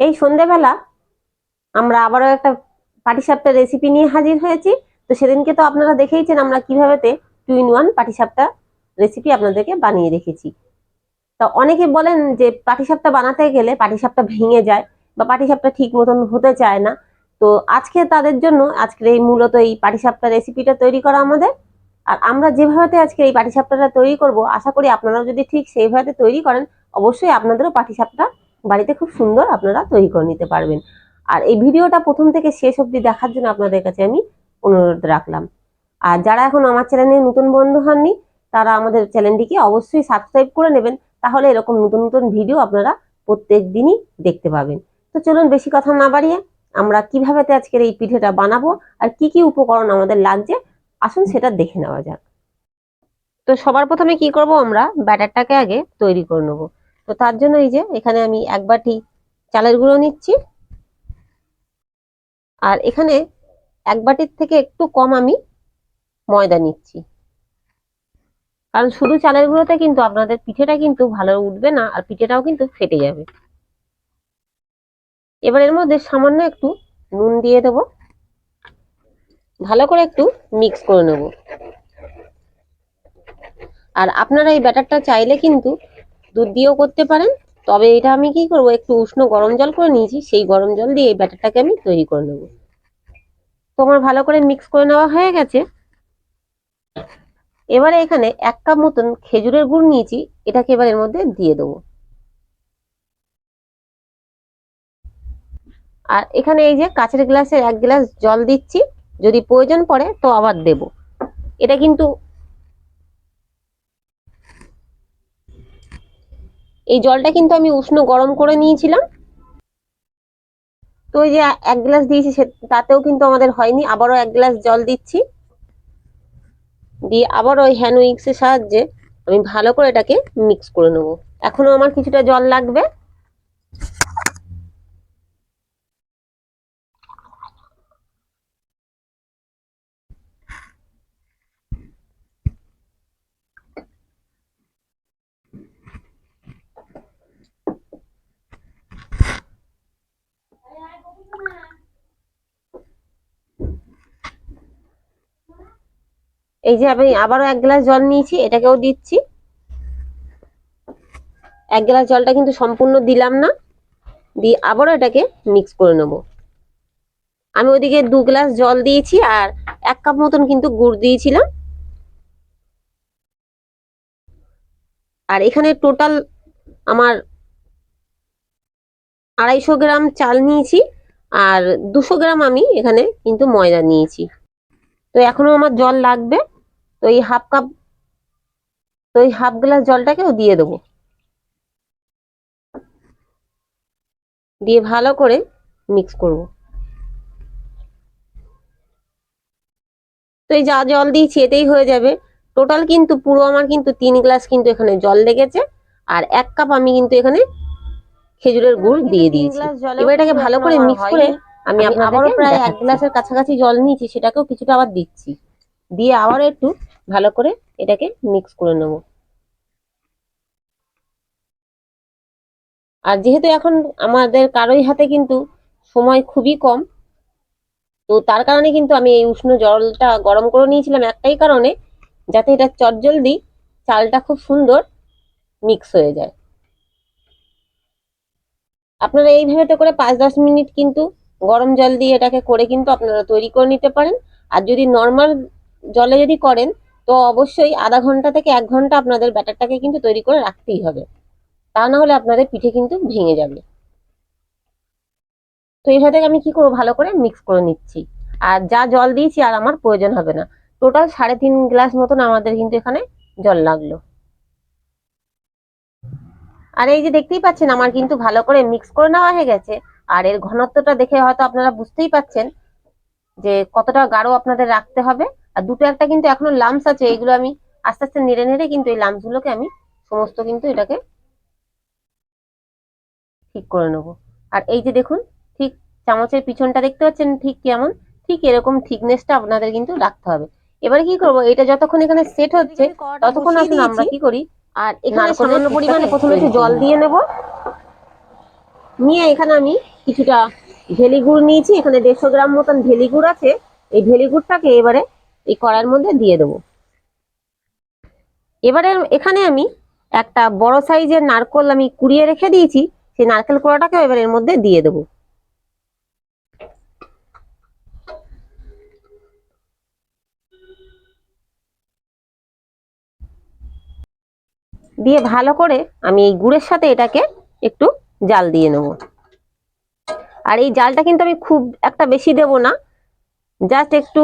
এই সন্ধেবেলা আমরা আবারও একটা পাটিসাপটা রেসিপি নিয়ে হাজির হয়েছি। তো সেদিনকে তো আপনারা দেখেইছেন আমরা কীভাবে two in one patishapta recipe আপনাদেরকে বানিয়ে রেখেছি। তা অনেকে বলেন যে পাটিসাপটা বানাতে গেলে পাটিসাপটা ভেঙে যায় বা পাটিসাপটা ঠিক মতন হতে চায় না। তো আজকে তাদের জন্য আজকের এই মূলত এই পাটিসাপটা রেসিপিটা তৈরি করা আমাদের। আর আমরা যেভাবে আজকে এই পাটিসাপটাটা তৈরি করব, আশা করি আপনারাও যদি ঠিক সেইভাবে তৈরি করেন, অবশ্যই আপনাদেরও পাটিসাপটা বাড়িতে খুব সুন্দর আপনারা তৈরি করে নিতে পারবেন। আর এই ভিডিওটা প্রথম থেকে শেষ অবধি দেখার জন্য আপনাদের কাছে আমি অনুরোধ রাখলাম। আর যারা এখন আমার চ্যানেলে নতুন বন্ধু হননি, তারা আমাদের চ্যানেলটিকে অবশ্যই সাবস্ক্রাইব করে নেবেন। তাহলে এরকম নতুন নতুন ভিডিও আপনারা প্রত্যেক দিনই দেখতে পাবেন। তো চলুন বেশি কথা না বাড়িয়ে আমরা কীভাবে আজকের এই পিঠেটা বানাবো আর কি কি উপকরণ আমাদের লাগছে, আসুন সেটা দেখে নেওয়া যাক। তো সবার প্রথমে কি করব আমরা? ব্যাটারটাকে আগে তৈরি করে নেব। তো তার জন্য এই যে এখানে আমি এক বাটি চালের গুঁড়ো নিচ্ছি। আর এখানে এক বাটির থেকে একটু কম আমি ময়দা নিচ্ছি। কারণ শুধু চালের গুঁড়োতে কিন্তু আপনাদের পিঠেটা কিন্তু ভালো উঠবে না আর পিঠেটাও কিন্তু ফেটে যাবে। এবার এর মধ্যে সামান্য একটু নুন দিয়ে দেবো। ভালো করে একটু মিক্স করে নেব। আর আপনারা এই ব্যাটারটা চাইলে কিন্তু দুধ দিয়েও করতে পারেন। তবে এটা আমি কি করব, একটু উষ্ণ গরম জল করে নিয়েছি, সেই গরম জল দিয়ে এই ব্যাটারটাকে আমি তৈরি করে নেব। তো আমার ভালো করে মিক্স করে নেওয়া হয়ে গেছে। এবারে এখানে এক কাপ মতন খেজুরের গুড় নিয়েছি, এটাকে এবার এর মধ্যে দিয়ে দেবো। আর এখানে এই যে কাঁচের গ্লাসের এক গ্লাস জল দিচ্ছি, যদি প্রয়োজন পড়ে তো আবার দেব। এটা কিন্তু এই জলটা কিন্তু আমি উষ্ণ গরম করে নিয়েছিলাম। তো ওই যে এক গ্লাস দিয়েছি তাতেও কিন্তু আমাদের হয়নি। আবারও এক গ্লাস জল দিচ্ছি। দিয়ে আবার ওই হ্যান্ড উইক্সের সাহায্যে আমি ভালো করে এটাকে মিক্স করে নেব। এখনও আমার কিছুটা জল লাগবে। এই যে আমি আবারও এক গ্লাস জল নিয়েছি, এটাকেও দিচ্ছি। এক গ্লাস জলটা কিন্তু সম্পূর্ণ দিলাম না, দিয়ে আবারও এটাকে মিক্স করে নেব। আমি ওদিকে দু গ্লাস জল দিয়েছি আর এক কাপ মতন কিন্তু গুড় দিয়েছিলাম। আর এখানে টোটাল আমার আড়াইশো গ্রাম চাল নিয়েছি, আর দুশো গ্রাম আমি এখানে কিন্তু ময়দা নিয়েছি। তো এখনও আমার জল লাগবে। তো এই হাফ কাপ তো এই হাফ গ্লাস জলটাকেও দিয়ে দেবো। দিয়ে ভালো করে মিক্স করব। তো এই যা জল দিয়েছি এতেই হয়ে যাবে। টোটাল কিন্তু পুরো আমার কিন্তু তিন গ্লাস কিন্তু এখানে জল লেগেছে। আর এক কাপ আমি কিন্তু এখানে খেজুরের গুড় দিয়ে দিয়েছি। এবার এটাকে ভালো করে মিক্স করে আমি আবারও প্রায় এক গ্লাসের কাছাকাছি জল নিয়েছি সেটাকেও কিছুটা আবার দিচ্ছি। দিয়ে আবার একটু ভালো করে এটাকে মিক্স করে নেব। আর যেহেতু এখন আমাদের কারোই হাতে কিন্তু সময় খুবই কম, তো তার কারণে কিন্তু আমি এই উষ্ণ জলটা গরম করে নিয়েছিলাম একটাই কারণে, যাতে এটা চটজলদি চালটা খুব সুন্দর মিক্স হয়ে যায়। আপনারা এইভাবে তো করে পাঁচ দশ মিনিট কিন্তু গরম জল দিয়ে এটাকে করে কিন্তু আপনারা তৈরি করে নিতে পারেন। আর যদি নর্মাল জলে যদি করেন তো অবশ্যই আধা ঘণ্টা থেকে এক ঘণ্টা আপনাদের ব্যাটারটাকে কিন্তু তৈরি করে রাখতেই হবে। তা না হলে আপনাদের পিঠে কিন্তু ভেঙে যাবে। তো এইভাবে আমি কি করব? ভালো করে মিক্স করে নিচ্ছি। আর যা জল দিয়েছি আর আমার প্রয়োজন হবে না। টোটাল সাড়ে তিন গ্লাস মতন আমাদের কিন্তু এখানে জল লাগল। আর এই যে দেখতেই পাচ্ছেন, আমার কিন্তু ভালো করে মিক্স করে নেওয়া হয়ে গেছে। আর এর ঘনত্বটা দেখে হয়তো আপনারা বুঝতেই পাচ্ছেন যে কতটা গাঢ় আপনাদের রাখতে হবে। আর দুটো একটা কিন্তু এখনও লামস আছে এইগুলো আমি আস্তে আস্তে নেড়ে নেড়ে কিন্তু এই লামস গুলোকে আমি সমস্ত কিন্তু এটাকে ঠিক করে নেব। আর এই যে দেখুন ঠিক চামচের পিছনটা দেখতে পাচ্ছেন ঠিক কেমন? ঠিক এরকম থিকনেসটা আপনাদের কিন্তু রাখতে হবে। এবারে কি করব? এটা যতক্ষণ এখানে সেট হচ্ছে ততক্ষণ আসলে আমরা কি করি? আর এখানে সামান্য পরিমাণে প্রথমে একটু জল দিয়ে নেব। নিয়ে এখানে আমি কিছুটা ঢেলি গুড় নিয়েছি। এখানে দেড়শো গ্রাম মতন ঢেলি গুড় আছে। এই ঢেলি গুড়টাকে এবারে এই কড়াইয়ের মধ্যে দিয়ে দেবো। এবারে এখানে আমি একটা বড় সাইজের নারকোল আমি কুড়িয়ে রেখে দিয়েছি, সেই নারকেল কোড়াটাকে এবার এর মধ্যে দিয়ে দেবো। দিয়ে ভালো করে আমি এই গুড়ের সাথে এটাকে একটু জাল দিয়ে নেব। আর এই জালটা কিন্তু আমি খুব একটা বেশি দেব না, জাস্ট একটু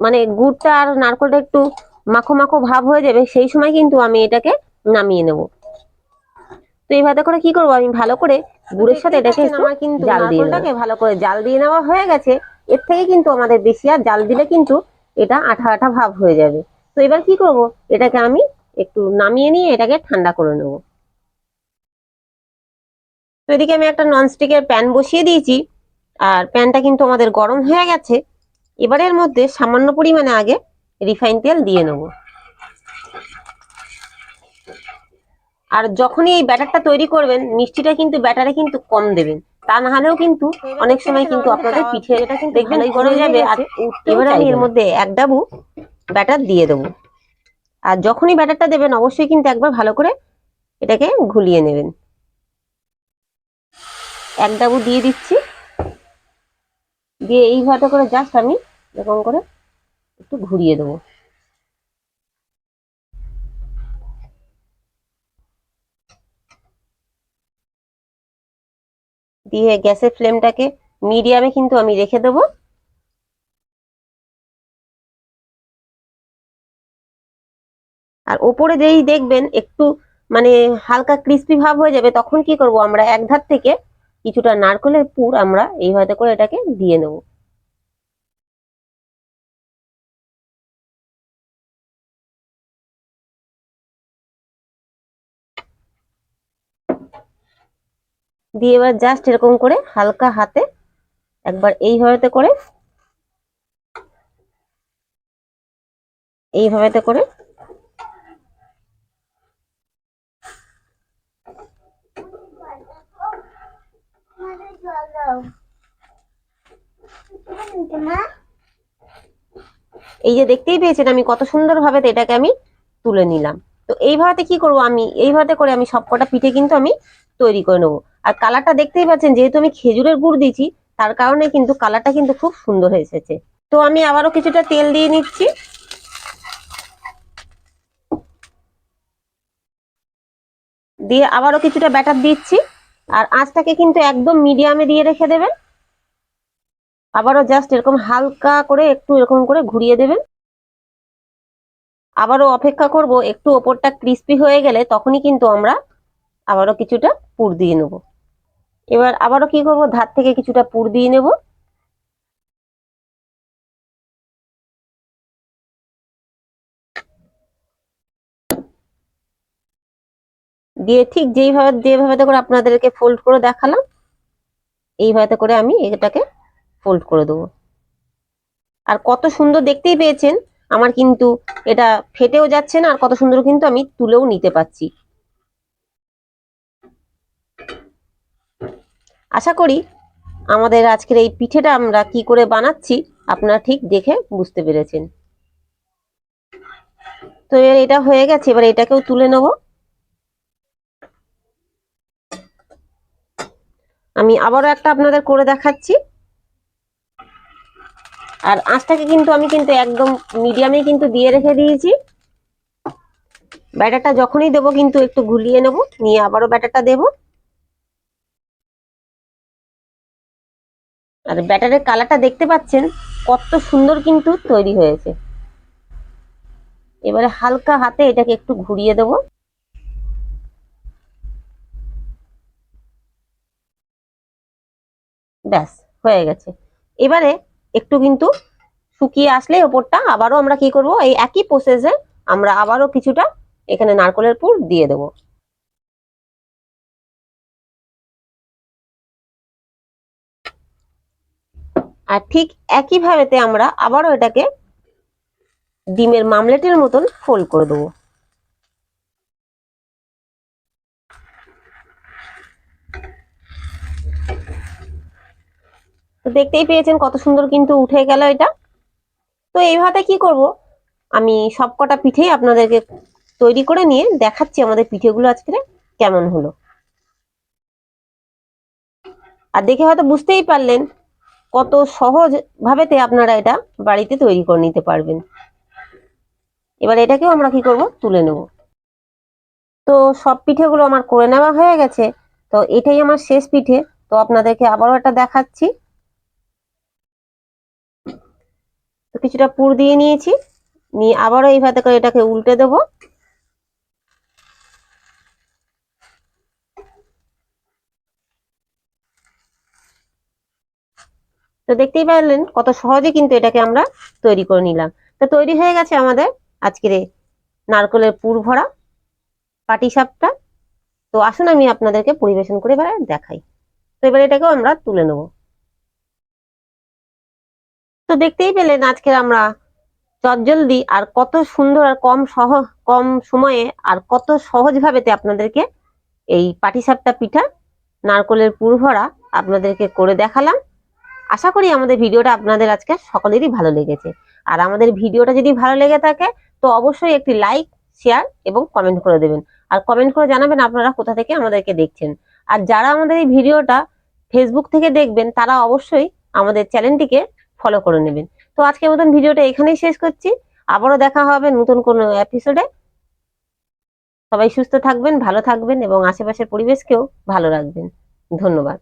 মানে গুড়টা আর নারকলটা একটু মাখো মাখো ভাব হয়ে যাবে সেই সময় কিন্তু আমি এটাকে নামিয়ে নেব। তো এইভাবে করে কি করব? আমি ভালো করে গুড়ের সাথে এটাকে একটু জাল দিয়ে ভালো করে জাল দিয়ে নেওয়া হয়ে গেছে। এর থেকে কিন্তু আমাদের বেশি আর জাল দিলে কিন্তু এটা আঠা আঠা ভাব হয়ে যাবে। তো এবার কি করব? এটাকে আমি একটু নামিয়ে নিয়ে এটাকে ঠান্ডা করে নেব। তো এদিকে আমি একটা ননস্টিকের প্যান বসিয়ে দিয়েছি। আর প্যানটা কিন্তু আমাদের গরম হয়ে গেছে। এবারের মধ্যে সামান্য পরিমাণে আগে রিফাইন তেল দিয়ে নেব। আর যখনই এই ব্যাটারটা তৈরি করবেন মিষ্টিটা কিন্তু ব্যাটারে কিন্তু কম দেবেন। তা না হলেও কিন্তু অনেক সময় কিন্তু আপনাদের পিঠে এটা কিন্তু দেখবেন গড়ে যাবে আর এবারে আমি এর মধ্যে এক ডাবু ব্যাটার দিয়ে দেবো। আর যখনই ব্যাটারটা দেবেন অবশ্যই কিন্তু একবার ভালো করে এটাকে ঘুলিয়ে নেবেন। এক ডাবু দিয়ে দিচ্ছি। দিয়ে এইভাবে করে জাস্ট আমি এরকম করে একটু ঘুরিয়ে দেবো। দিয়ে গ্যাসের ফ্লেমটাকে মিডিয়ামে কিন্তু আমি রেখে দেবো। আর ওপরে যেই দেখবেন একটু মানে হালকা ক্রিস্পি ভাব হয়ে যাবে, তখন কি করব আমরা এক ধার থেকে কিছুটা নারকেলের পুর আমরা এইভাবে করে এটাকে দিয়ে নেব দিয়ে এবার জাস্ট এরকম করে হালকা হাতে একবার এইভাবে করে এইভাবে করে এই যে দেখতেই পেয়েছেন আমি কত সুন্দর ভাবে এটাকে আমি তুলে নিলাম। তো এইভাবে কি করব আমি? এইভাবে করে আমি সবকটা পিঠে কিন্তু আমি তৈরি করে নেব। আর কালারটা দেখতেই পাচ্ছেন, যেহেতু আমি খেজুরের গুড় দিয়েছি, তার কারণে কিন্তু কালারটা কিন্তু খুব সুন্দর এসেছে। তো আমি আবারও কিছুটা তেল দিয়ে নিচ্ছি। দিয়ে আবারও কিছুটা ব্যাটার দিচ্ছি। আর আঁচটাকে কিন্তু একদম মিডিয়ামে দিয়ে রেখে দেবেন। আবারও জাস্ট এরকম হালকা করে একটু এরকম করে ঘুরিয়ে দেবেন। আবারও অপেক্ষা করব, একটু ওপরটা ক্রিস্পি হয়ে গেলে তখনই কিন্তু আমরা আবারও কিছুটা পুর দিয়ে নেব। এবার আবারও কি করব? ধার থেকে কিছুটা পুর দিয়ে নেব। দিয়ে ঠিক যেইভাবে, যেভাবে করে আপনাদেরকে ফোল্ড করে দেখালাম, এইভাবে করে আমি এটাকে ফোল্ড করে দেবো। আর কত সুন্দর দেখতেই পেয়েছেন, আমার কিন্তু এটা ফেটেও যাচ্ছে না, আর কত সুন্দর কিন্তু আমি তুলেও নিতে পারছি। আশা করি আমাদের আজকের এই পিঠেটা আমরা কি করে বানাচ্ছি, আপনারা ঠিক দেখে বুঝতে পেরেছেন। তো এটা হয়ে গেছে, এবার এটাকেও তুলে নেব। আমি আবারও একটা আপনাদের করে দেখাচ্ছি। আর আঁচটাকে কিন্তু আমি কিন্তু একদম মিডিয়ামে কিন্তু দিয়ে রেখে দিয়েছি। ব্যাটারটা যখনই দেবো কিন্তু একটু ঘুলিয়ে নেব, নিয়ে আবারও ব্যাটারটা দেব। আর ব্যাটারের কালারটা দেখতে পাচ্ছেন, কত সুন্দর কিন্তু তৈরি হয়েছে। এবারে হালকা হাতে এটাকে একটু ঘুরিয়ে দেব। ব্যাস, হয়ে গেছে। এবারে একটু কিন্তু শুকিয়ে আসলে ওপরটা, আবারও আমরা কি করব? এই একই প্রসেসে আমরা আবারও কিছুটা এখানে নারকলের পুর দিয়ে দেব। আর ঠিক একই ভাবেতে আমরা আবারও এটাকে ডিমের মামলেটের মতন ফোল্ড করে দেবো। তো দেখতেই পেয়েছেন কত সুন্দর কিন্তু উঠে গেল এটা। তো এইভাবে কি করব? আমি সবকটা পিঠেই আপনাদেরকে তৈরি করে নিয়ে দেখাচ্ছি আমাদের পিঠেগুলো আজকে কেমন হলো। আর দেখে হয়তো বুঝতেই পারলেন কত সহজ ভাবেতে আপনারা এটা বাড়িতে তৈরি করে নিতে পারবেন। এবার এটাকেও আমরা কি করব? তুলে নেব। তো সব পিঠেগুলো আমার করে নেওয়া হয়ে গেছে। তো এটাই আমার শেষ পিঠে। তো আপনাদেরকে আবারও একটা দেখাচ্ছি। তো কিছুটা পুর দিয়ে নিয়েছি। নিয়ে আবারও এইভাবে করে এটাকে উল্টে দেব। তো দেখতেই পারলেন কত সহজে কিন্তু এটাকে আমরা তৈরি করে নিলাম। তো তৈরি হয়ে গেছে আমাদের আজকের নারকেলের পুর ভরা পাটিসাপটা। তো আসুন আমি আপনাদেরকে পরিবেশন করে এবার দেখাই। তো এবার এটাকেও আমরা তুলে নেব। তো দেখতেই পেলেন আজকে আমরা চটজলদি আর কত সুন্দর আর কম সহ, কম সময়ে আর কত সহজ ভাবেতে আপনাদেরকে এই পাটিসাপটা পিঠা, নারকলের পুর ভরা আপনাদেরকে করে দেখালাম। আশা করি আমাদের ভিডিওটা আপনাদের আজকে সকলেরই ভালো লেগেছে। আর আমাদের ভিডিওটা যদি ভালো লেগে থাকে, তো অবশ্যই একটি লাইক, শেয়ার এবং কমেন্ট করে দেবেন। আর কমেন্ট করে জানাবেন আপনারা কোথা থেকে আমাদেরকে দেখছেন। আর যারা আমাদের এই ভিডিওটা ফেসবুক থেকে দেখবেন, তারা অবশ্যই আমাদের চ্যানেলটিকে ফলো করে নেবেন। তো আজকের মতন ভিডিওটা এখানেই শেষ করছি। আবারও দেখা হবে নতুন কোনো এপিসোডে সবাই সুস্থ থাকবেন, ভালো থাকবেন এবং আশেপাশের পরিবেশকেও ভালো রাখবেন। ধন্যবাদ।